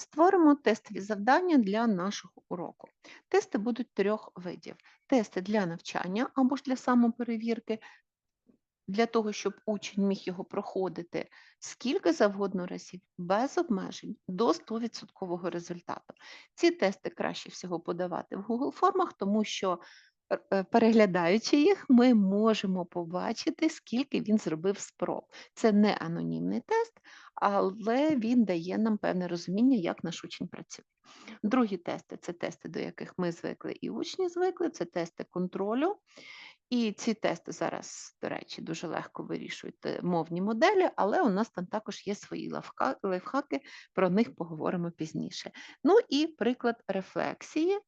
Створимо тестові завдання для нашого уроку. Тести будуть трьох видів: тести для навчання або ж для самоперевірки, для того, щоб учень міг його проходити скільки завгодно разів, без обмежень, до 100% результату. Ці тести краще всього подавати в Google формах, тому що переглядаючи їх, ми можемо побачити, скільки він зробив спроб. Це не анонімний тест, але він дає нам певне розуміння, як наш учень працює. Другі тести це тести, до яких ми звикли і учні звикли, це тести контролю. І ці тести зараз, до речі, дуже легко вирішують е, мовні моделі, але у нас там також є свої лайфхаки, про них поговоримо пізніше. Ну і приклад рефлексії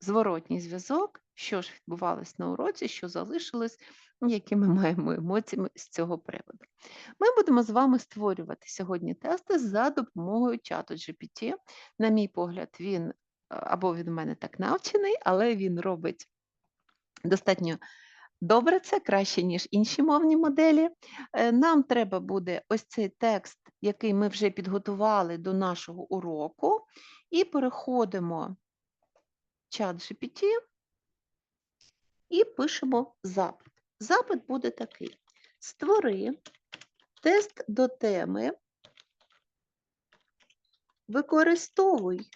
зворотній зв'язок, що ж відбувалось на уроці, що залишилось, які ми маємо емоції з цього приводу. Ми будемо з вами створювати сьогодні тести за допомогою чату GPT. На мій погляд, він е, або він у мене так навчений, але він робить достатньо добре це, краще, ніж інші мовні моделі. Е, Нам треба буде ось цей текст, який ми вже підготували до нашого уроку, і переходимо в чат GPT і пишемо запит. Запит буде такий: створи тест до теми, використовуй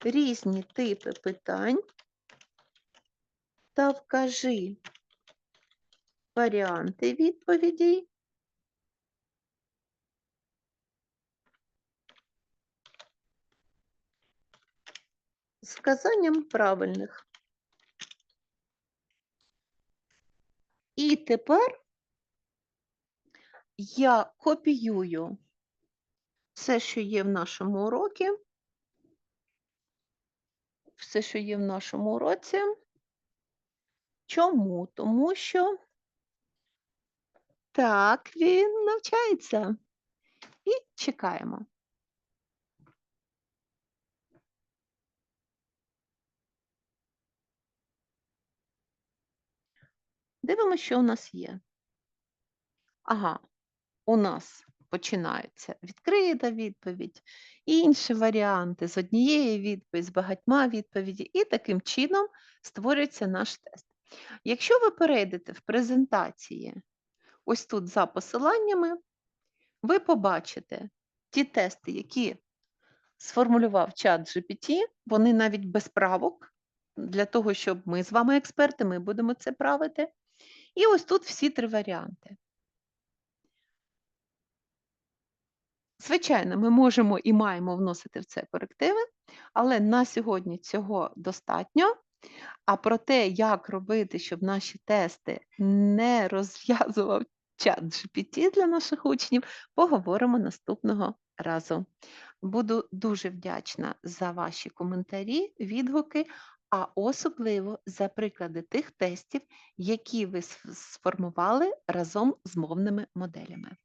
різні типи питань та вкажи варіанти відповідей з вказанням правильних. І тепер я копіюю все, що є в нашому уроці, все, що є в нашому уроці. Чому? Тому що так, він навчається. І чекаємо. Дивимося, що у нас є. Ага, у нас починається відкрита відповідь, інші варіанти з однієї відповіді, з багатьма відповіді, і таким чином створюється наш тест. Якщо ви перейдете в презентації ось тут за посиланнями, ви побачите ті тести, які сформулював чат GPT, вони навіть без правок, для того, щоб ми з вами експерти, ми будемо це правити. І ось тут всі три варіанти. Звичайно, ми можемо і маємо вносити в це корективи, але на сьогодні цього достатньо. А про те, як робити, щоб наші тести не розв'язував чат GPT для наших учнів, поговоримо наступного разу. Буду дуже вдячна за ваші коментарі, відгуки, а особливо за приклади тих тестів, які ви сформували разом з мовними моделями.